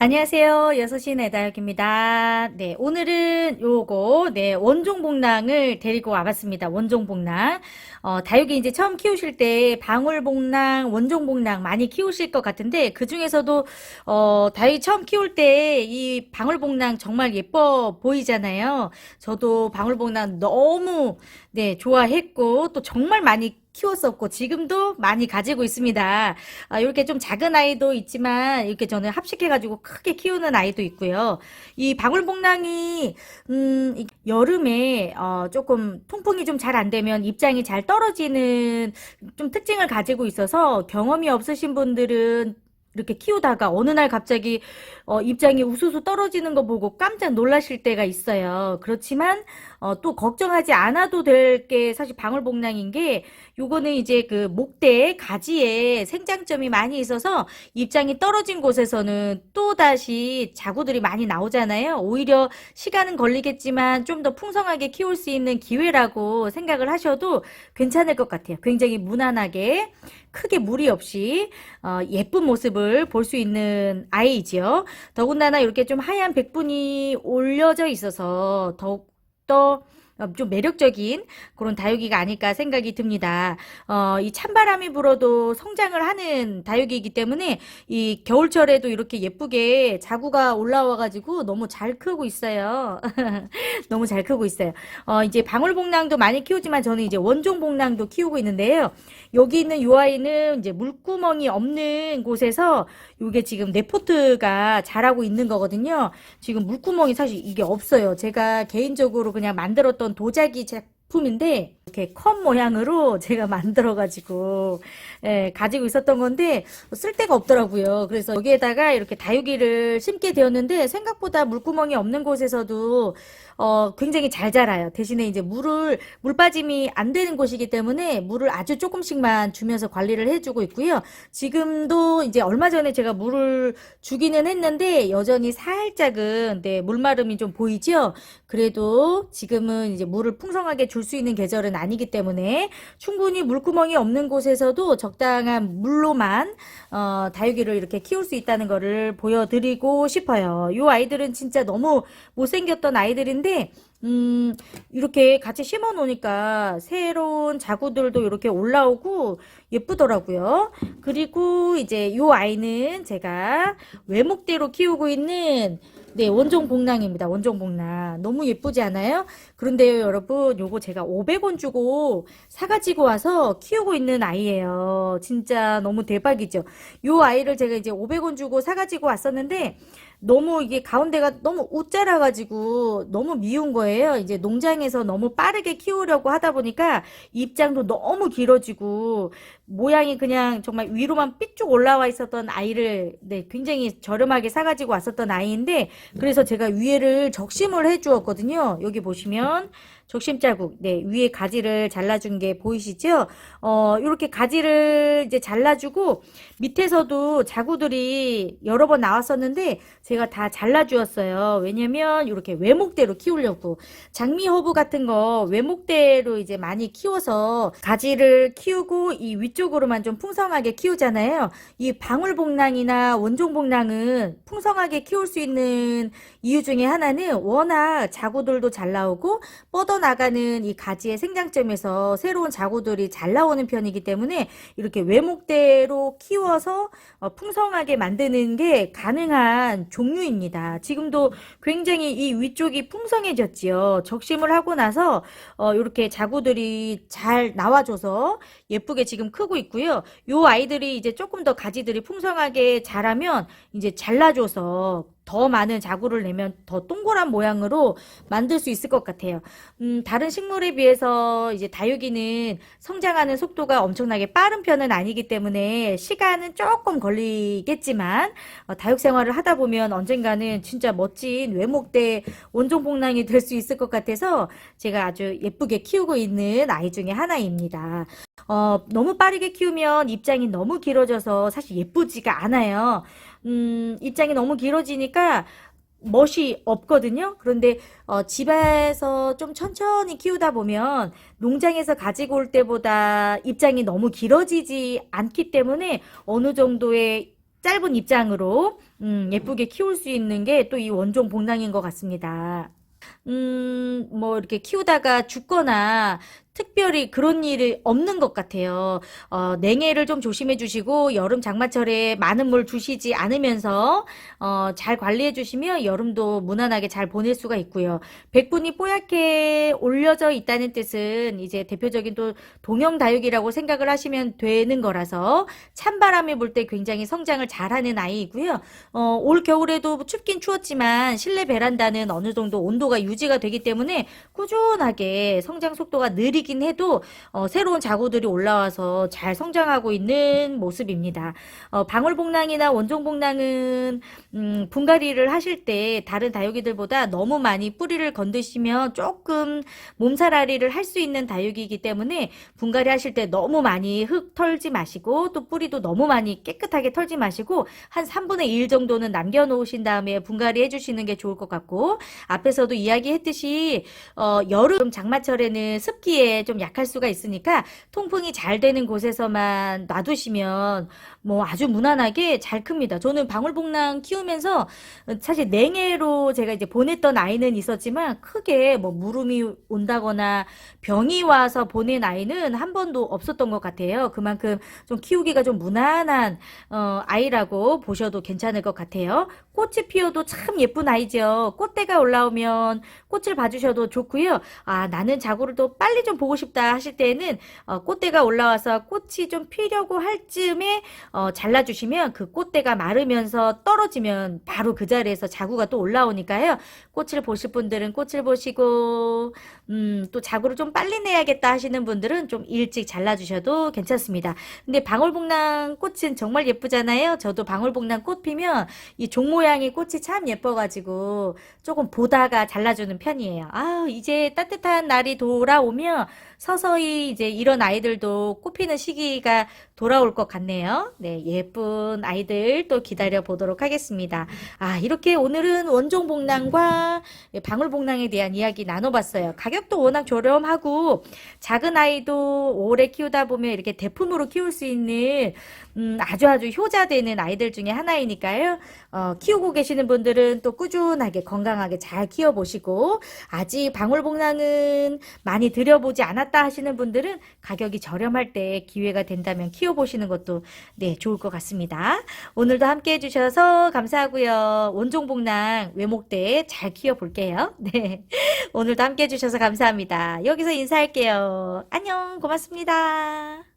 안녕하세요. 여섯시 애다육입니다. 네, 오늘은 요거, 네, 원종복랑을 데리고 와봤습니다. 원종복랑. 어, 다육이 이제 처음 키우실 때 방울복랑, 원종복랑 많이 키우실 것 같은데, 그 중에서도, 어, 다육이 처음 키울 때 이 방울복랑 정말 예뻐 보이잖아요. 저도 방울복랑 너무, 네, 좋아했고, 또 정말 많이 키웠었고 지금도 많이 가지고 있습니다. 아, 이렇게 좀 작은 아이도 있지만 이렇게 저는 합식해가지고 크게 키우는 아이도 있고요. 이 방울복랑이 음, 이 여름에 어, 조금 통풍이 좀 잘 안 되면 입장이 잘 떨어지는 좀 특징을 가지고 있어서 경험이 없으신 분들은 이렇게 키우다가 어느 날 갑자기 어, 입장이 우수수 떨어지는 거 보고 깜짝 놀라실 때가 있어요. 그렇지만 어, 또 걱정하지 않아도 될 게 사실 방울복랑인 게 요거는 이제 그 목대 가지에 생장점이 많이 있어서 입장이 떨어진 곳에서는 또 다시 자구들이 많이 나오잖아요. 오히려 시간은 걸리겠지만 좀 더 풍성하게 키울 수 있는 기회라고 생각을 하셔도 괜찮을 것 같아요. 굉장히 무난하게 크게 무리 없이 어, 예쁜 모습을 볼 수 있는 아이지요. 더군다나 이렇게 좀 하얀 백분이 올려져 있어서 더욱더 어, 좀 매력적인 그런 다육이가 아닐까 생각이 듭니다. 어, 이 찬바람이 불어도 성장을 하는 다육이기 때문에 이 겨울철에도 이렇게 예쁘게 자구가 올라와가지고 너무 잘 크고 있어요. 너무 잘 크고 있어요. 어, 이제 방울복랑도 많이 키우지만 저는 이제 원종복랑도 키우고 있는데요. 여기 있는 요 아이는 이제 물구멍이 없는 곳에서 요게 지금 네포트가 자라고 있는 거거든요. 지금 물구멍이 사실 이게 없어요. 제가 개인적으로 그냥 만들었던 도자기 제품인데 이렇게 컵 모양으로 제가 만들어가지고 예, 가지고 있었던 건데 쓸 데가 없더라고요. 그래서 여기에다가 이렇게 다육이를 심게 되었는데 생각보다 물구멍이 없는 곳에서도 어, 굉장히 잘 자라요. 대신에 이제 물을 물 빠짐이 안 되는 곳이기 때문에 물을 아주 조금씩만 주면서 관리를 해주고 있고요. 지금도 이제 얼마 전에 제가 물을 주기는 했는데 여전히 살짝은 네, 물마름이 좀 보이죠. 그래도 지금은 이제 물을 풍성하게 줄 수 있는 계절은 아니기 때문에 충분히 물구멍이 없는 곳에서도 적당한 물로만 어, 다육이를 이렇게 키울 수 있다는 거를 보여드리고 싶어요. 이 아이들은 진짜 너무 못생겼던 아이들인데 রেখে 음, 이렇게 같이 심어 놓으니까 새로운 자구들도 이렇게 올라오고 예쁘더라고요. 그리고 이제 이 아이는 제가 외목대로 키우고 있는 네, 원종 복랑입니다. 원종 복랑. 너무 예쁘지 않아요? 그런데요, 여러분, 요거 제가 500원 주고 사가지고 와서 키우고 있는 아이예요. 진짜 너무 대박이죠. 요 아이를 제가 이제 500원 주고 사가지고 왔었는데, 너무 이게 가운데가 너무 웃자라가지고 너무 미운 거예요. 이제 농장에서 너무 빠르게 키우려고 하다 보니까 입장도 너무 길어지고 모양이 그냥 정말 위로만 삐쭉 올라와 있었던 아이를 네, 굉장히 저렴하게 사가지고 왔었던 아이인데 그래서 제가 위에를 적심을 해 주었거든요. 여기 보시면 적심 자국, 네, 위에 가지를 잘라준 게 보이시죠? 어, 이렇게 가지를 이제 잘라주고 밑에서도 자구들이 여러 번 나왔었는데 제가 다 잘라주었어요. 왜냐면 이렇게 외목대로 키우려고 장미 허브 같은 거 외목대로 이제 많이 키워서 가지를 키우고 이 위 쪽으로만 좀 풍성하게 키우잖아요. 이 방울복랑이나 원종복랑은 풍성하게 키울 수 있는 이유 중에 하나는 워낙 자구들도 잘 나오고 뻗어나가는 이 가지의 생장점에서 새로운 자구들이 잘 나오는 편이기 때문에 이렇게 외목대로 키워서 어, 풍성하게 만드는 게 가능한 종류입니다. 지금도 굉장히 이 위쪽이 풍성해졌지요. 적심을 하고 나서 어, 이렇게 자구들이 잘 나와줘서 예쁘게 지금 크고 있고요. 요 아이들이 이제 조금 더 가지들이 풍성하게 자라면 이제 잘라줘서 더 많은 자구를 내면 더 동그란 모양으로 만들 수 있을 것 같아요. 음, 다른 식물에 비해서 이제 다육이는 성장하는 속도가 엄청나게 빠른 편은 아니기 때문에 시간은 조금 걸리겠지만 어, 다육 생활을 하다 보면 언젠가는 진짜 멋진 외목대 원종복랑이 될 수 있을 것 같아서 제가 아주 예쁘게 키우고 있는 아이 중에 하나입니다. 어, 너무 빠르게 키우면 입장이 너무 길어져서 사실 예쁘지가 않아요. 음, 입장이 너무 길어지니까 멋이 없거든요. 그런데 어, 집에서 좀 천천히 키우다 보면 농장에서 가지고 올 때보다 입장이 너무 길어지지 않기 때문에 어느 정도의 짧은 입장으로 음, 예쁘게 키울 수 있는 게 또 이 원종 복랑인 것 같습니다. 음, 뭐, 이렇게 키우다가 죽거나, 특별히 그런 일이 없는 것 같아요. 어, 냉해를 좀 조심해 주시고, 여름 장마철에 많은 물 주시지 않으면서, 어, 잘 관리해 주시면 여름도 무난하게 잘 보낼 수가 있고요. 백분이 뽀얗게 올려져 있다는 뜻은 이제 대표적인 또 동형다육이라고 생각을 하시면 되는 거라서, 찬바람이 불 때 굉장히 성장을 잘하는 아이이고요. 어, 올 겨울에도 춥긴 추웠지만 실내 베란다는 어느 정도 온도가 유지가 되기 때문에 꾸준하게 성장 속도가 느리 긴 해도 어, 새로운 자구들이 올라와서 잘 성장하고 있는 모습입니다. 어, 방울복랑이나 원종복랑은 음, 분갈이를 하실 때 다른 다육이들보다 너무 많이 뿌리를 건드시면 조금 몸살아리를 할 수 있는 다육이기 때문에 분갈이 하실 때 너무 많이 흙 털지 마시고 또 뿌리도 너무 많이 깨끗하게 털지 마시고 한 3분의 1 정도는 남겨놓으신 다음에 분갈이 해주시는 게 좋을 것 같고 앞에서도 이야기했듯이 어, 여름 장마철에는 습기에 좀 약할 수가 있으니까 통풍이 잘 되는 곳에서만 놔두시면 뭐 아주 무난하게 잘 큽니다. 저는 방울복랑 키우면서 사실 냉해로 제가 이제 보냈던 아이는 있었지만 크게 뭐 무름이 온다거나 병이 와서 보낸 아이는 한 번도 없었던 것 같아요. 그만큼 좀 키우기가 좀 무난한 어, 아이라고 보셔도 괜찮을 것 같아요. 꽃이 피어도 참 예쁜 아이죠. 꽃대가 올라오면 꽃을 봐주셔도 좋고요. 아 나는 자구를 또 빨리 좀 보고 싶다 하실 때는 어, 꽃대가 올라와서 꽃이 좀 피려고 할 즈음에 어, 잘라주시면 그 꽃대가 마르면서 떨어지면 바로 그 자리에서 자구가 또 올라오니까요. 꽃을 보실 분들은 꽃을 보시고 음, 또 자구를 좀 빨리 내야겠다 하시는 분들은 좀 일찍 잘라주셔도 괜찮습니다. 근데 방울복랑 꽃은 정말 예쁘잖아요. 저도 방울복랑 꽃 피면 이 종 모양의 꽃이 참 예뻐가지고 조금 보다가 잘라주는 편이에요. 아, 이제 따뜻한 날이 돌아오면 서서히 이제 이런 아이들도 꽃피는 시기가 돌아올 것 같네요. 네, 예쁜 아이들 또 기다려 보도록 하겠습니다. 아, 이렇게 오늘은 원종 복랑과 방울 복랑에 대한 이야기 나눠봤어요. 가격도 워낙 저렴하고 작은 아이도 오래 키우다 보면 이렇게 대품으로 키울 수 있는 음, 아주 아주 효자되는 아이들 중에 하나이니까요. 어, 키우고 계시는 분들은 또 꾸준하게 건강하게 잘 키워보시고 아직 방울 복랑은 많이 들여보지 않았다 하시는 분들은 가격이 저렴할 때 기회가 된다면 키워보시는 것도 네 좋을 것 같습니다. 오늘도 함께 해주셔서 감사하고요. 원종복랑 외목대 잘 키워볼게요. 네 오늘도 함께 해주셔서 감사합니다. 여기서 인사할게요. 안녕 고맙습니다.